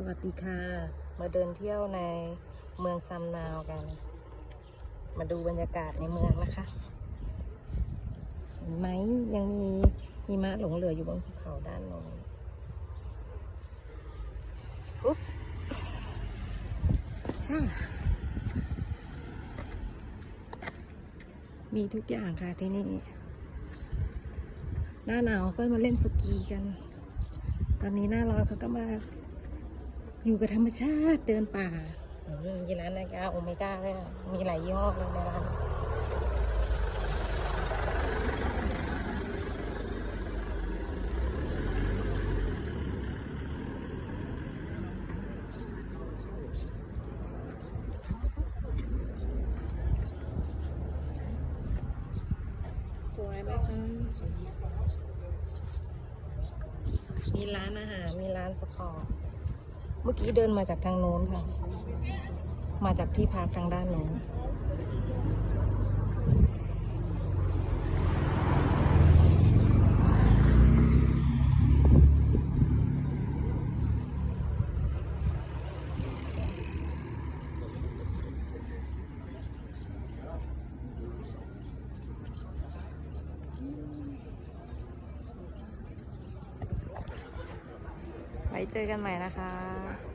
สวัสดีค่ะ มาเดินเที่ยวในเมืองซัมนาวกัน มาดูบรรยากาศในเมืองนะคะเห็นไหมยังมีหิมะหลงเหลืออยู่บนภูเขาด้านโน้นอุ๊บอ่ามีทุกอย่างค่ะที่นี่ หน้าหนาวก็มาเล่นสกีกัน ตอนนี้หน้าร้อนเขาก็มา อยู่กับธรรมชาติเดินป่าอืมมีร้านนาฬิกาโอเมก้าด้วยอะมีหลายยี่ห้อเลยในร้านสวยไหมคะมีร้านอาหาร มีร้านสปอร์ต เมื่อกี้เดินมาจากทางโน้นค่ะ มาจากที่พักทางด้านโน้น ว้เจอกันใหม่นะคะ